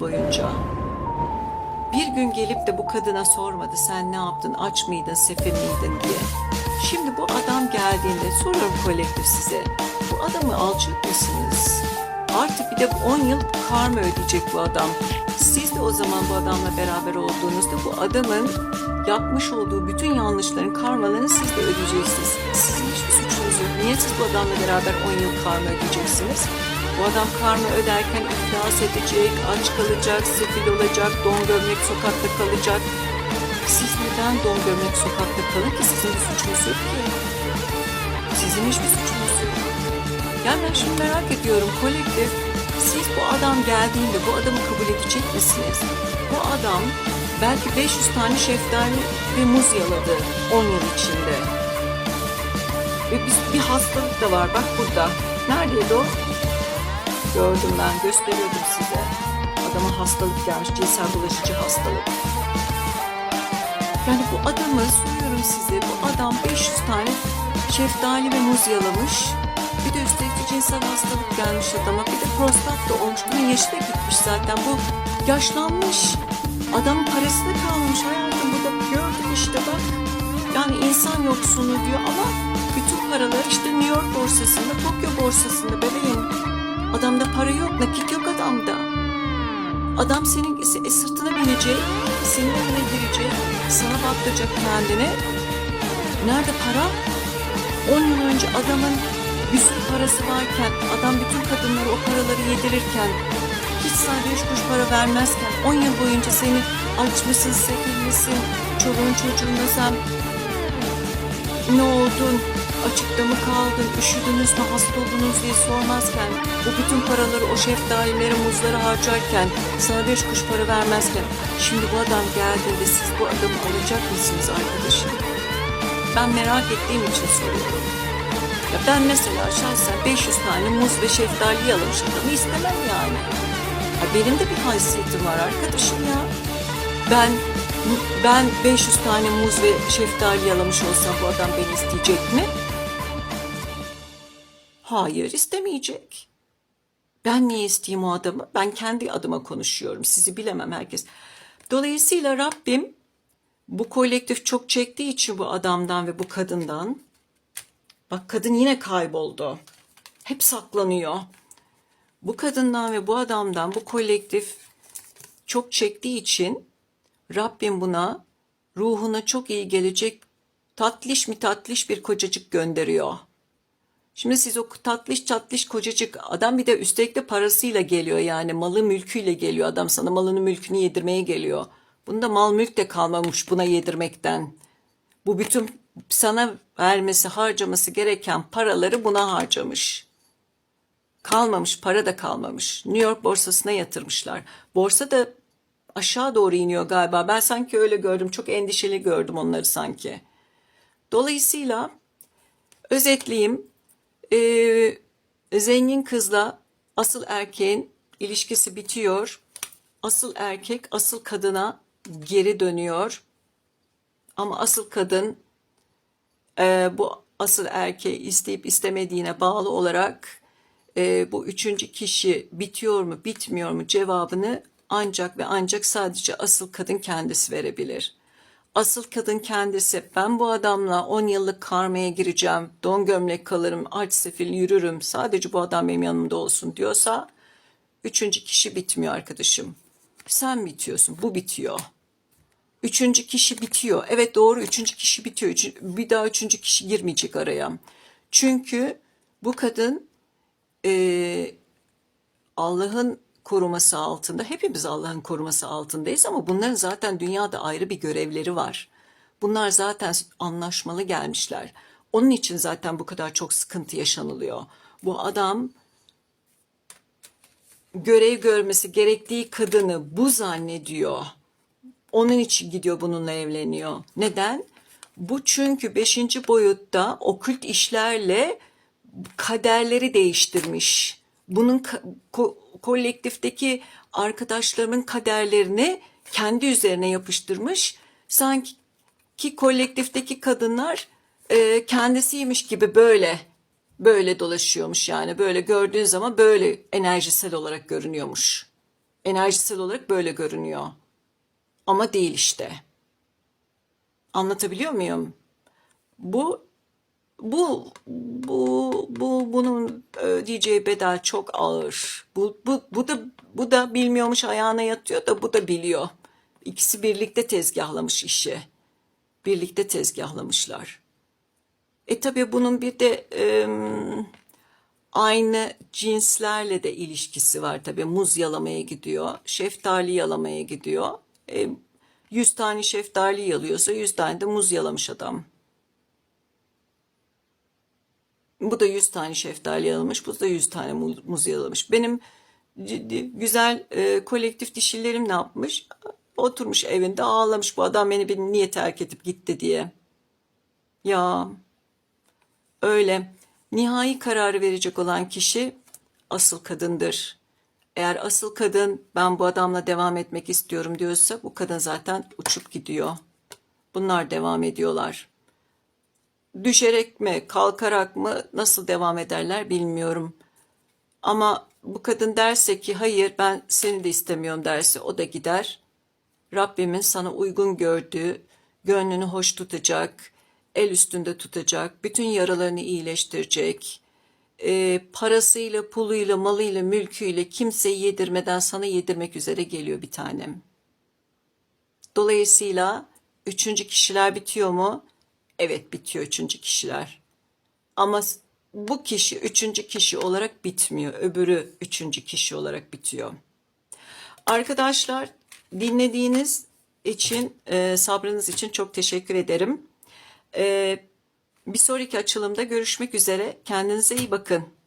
boyunca. Bir gün gelip de bu kadına sormadı sen ne yaptın aç mıydın sefil miydin diye. Şimdi bu adam geldiğinde soruyorum kolektif size. Bu adamı alacak mısınız? Artık bir de 10 yıl karma ödeyecek bu adam. Siz de o zaman bu adamla beraber olduğunuzda bu adamın yapmış olduğu bütün yanlışların karmalarını siz de ödeyeceksiniz. Sizin hiçbir suçunuz yok. Niye siz bu adamla beraber 10 yıl karma ödeyeceksiniz? Bu adam karma öderken iflas edecek, aç kalacak, sefil olacak, don gömlek sokakta kalacak. Siz neden don gömlek sokakta kalın ki sizin bir suçunuz yok ki? Sizin hiçbir suçunuz yok. Yani ben şimdi merak ediyorum kolektif. Siz bu adam geldiğinde bu adamı kabul edecek misiniz? Bu adam belki 500 tane şeftali ve muz yaladı 10 yıl içinde. Ve biz, bir hastalık da var bak burada. Neredeydi o? Gördüm ben gösteriyordum size. Adama hastalık gelmiş cinsel bulaşıcı hastalık. Yani bu adamı soruyorum size bu adam 500 tane şeftali ve muz yalamış. Bir de üstelik cinsel hastalık gelmiş adama. Bir de prostat da olmuş. Bunun yaşı da gitmiş zaten. Bu yaşlanmış. Adamın parası da kalmamış hayatım. Burada gördüm işte bak. Yani insan yoksunu diyor ama bütün paralar işte New York borsasında, Tokyo borsasında bebeğim. Adamda para yok, nakit yok adamda. Adam senin e, sırtına binecek, senin evine girecek, sana baktıracak kendine. Nerede para? 10 yıl önce adamın bir sürü parası varken, adam bütün kadınlara o paraları yedirirken, hiç sana beş kuruş para vermezken, 10 yıl boyunca seni aç mısın, sefil misin, çoluğun çocuğuna sen ne oldun, açıkta mı kaldın, üşüdünüz mü, hasta oldunuz diye sormazken, bu bütün paraları o şeftalileri, muzları harcarken, sana beş kuruş para vermezken, şimdi bu adam geldiğinde siz bu adamı alacak mısınız arkadaşım? Ben merak ettiğim için soruyorum. Ya ben mesela şahsen 500 tane muz ve şeftali yalamış adamı istemem yani. Ya benim de bir haysiyetim var arkadaşım ya. Ben ben 500 tane muz ve şeftali yalamış olsam bu adam beni isteyecek mi? Hayır istemeyecek. Ben niye isteyeyim o adamı? Ben kendi adıma konuşuyorum. Sizi bilemem herkes. Dolayısıyla Rabbim bu kolektif çok çektiği için bu adamdan ve bu kadından bak kadın yine kayboldu. Hep saklanıyor. Bu kadından ve bu adamdan bu kolektif çok çektiği için Rabbim buna ruhuna çok iyi gelecek tatlış mi tatlış bir kocacık gönderiyor. Şimdi siz o tatlış tatlış kocacık adam bir de üstelik de parasıyla geliyor yani malı mülküyle geliyor adam sana malını mülkünü yedirmeye geliyor. Bunda mal mülk de kalmamış buna yedirmekten. Bu bütün sana vermesi harcaması gereken paraları buna harcamış. Kalmamış para da kalmamış. New York borsasına yatırmışlar. Borsa da aşağı doğru iniyor galiba. Ben sanki öyle gördüm. Çok endişeli gördüm onları sanki. Dolayısıyla özetleyeyim. Ee, zengin kızla asıl erkeğin ilişkisi bitiyor. Asıl erkek asıl kadına geri dönüyor. Ama asıl kadın e, bu asıl erkeği isteyip istemediğine bağlı olarak e, bu üçüncü kişi bitiyor mu bitmiyor mu cevabını ancak ve ancak sadece asıl kadın kendisi verebilir. Asıl kadın kendisi ben bu adamla 10 yıllık karmaya gireceğim, don gömlek kalırım, aç sefil yürürüm, sadece bu adam benim yanımda olsun diyorsa üçüncü kişi bitmiyor arkadaşım. Sen bitiyorsun, bu bitiyor. Üçüncü kişi bitiyor. Evet doğru üçüncü kişi bitiyor. Bir daha üçüncü kişi girmeyecek araya. Çünkü bu kadın eee, Allah'ın koruması altında. Hepimiz Allah'ın koruması altındayız ama bunların zaten dünyada ayrı bir görevleri var. Bunlar zaten anlaşmalı gelmişler. Onun için zaten bu kadar çok sıkıntı yaşanılıyor. Bu adam görev görmesi gerektiği kadını bu zannediyor. Onun için gidiyor bununla evleniyor. Neden? Bu çünkü beşinci boyutta okült işlerle kaderleri değiştirmiş. Bunun ko- kolektifteki arkadaşlarımın kaderlerini kendi üzerine yapıştırmış. Sanki ki kolektifteki kadınlar e, kendisiymiş gibi böyle böyle dolaşıyormuş yani böyle gördüğün zaman böyle enerjisel olarak görünüyormuş. Enerjisel olarak böyle görünüyor. Ama değil işte. Anlatabiliyor muyum? Bu bu bu bu bunun ödeyeceği bedel çok ağır. Bu bu bu da bu da bilmiyormuş ayağına yatıyor da bu da biliyor. İkisi birlikte tezgahlamış işi. Birlikte tezgahlamışlar. E tabii bunun bir de em, aynı cinslerle de ilişkisi var tabii. Muz yalamaya gidiyor, şeftali yalamaya gidiyor. E, 100 tane şeftali yalıyorsa 100 tane de muz yalamış adam. Bu da 100 tane şeftali yalamış, bu da 100 tane mu- muz yalamış. Benim ciddi, güzel e, kolektif dişilerim ne yapmış? Oturmuş evinde ağlamış bu adam beni, beni niye terk edip gitti diye. Ya öyle nihai kararı verecek olan kişi asıl kadındır. Eğer asıl kadın ben bu adamla devam etmek istiyorum diyorsa bu kadın zaten uçup gidiyor. Bunlar devam ediyorlar düşerek mi, kalkarak mı, nasıl devam ederler bilmiyorum. Ama bu kadın derse ki hayır ben seni de istemiyorum derse o da gider. Rabbimin sana uygun gördüğü, gönlünü hoş tutacak, el üstünde tutacak, bütün yaralarını iyileştirecek, e, parasıyla, puluyla, malıyla, mülküyle kimseyi yedirmeden sana yedirmek üzere geliyor bir tanem. Dolayısıyla üçüncü kişiler bitiyor mu? Evet bitiyor üçüncü kişiler. Ama bu kişi üçüncü kişi olarak bitmiyor. Öbürü üçüncü kişi olarak bitiyor. Arkadaşlar dinlediğiniz için, e, sabrınız için çok teşekkür ederim. E, bir sonraki açılımda görüşmek üzere. Kendinize iyi bakın.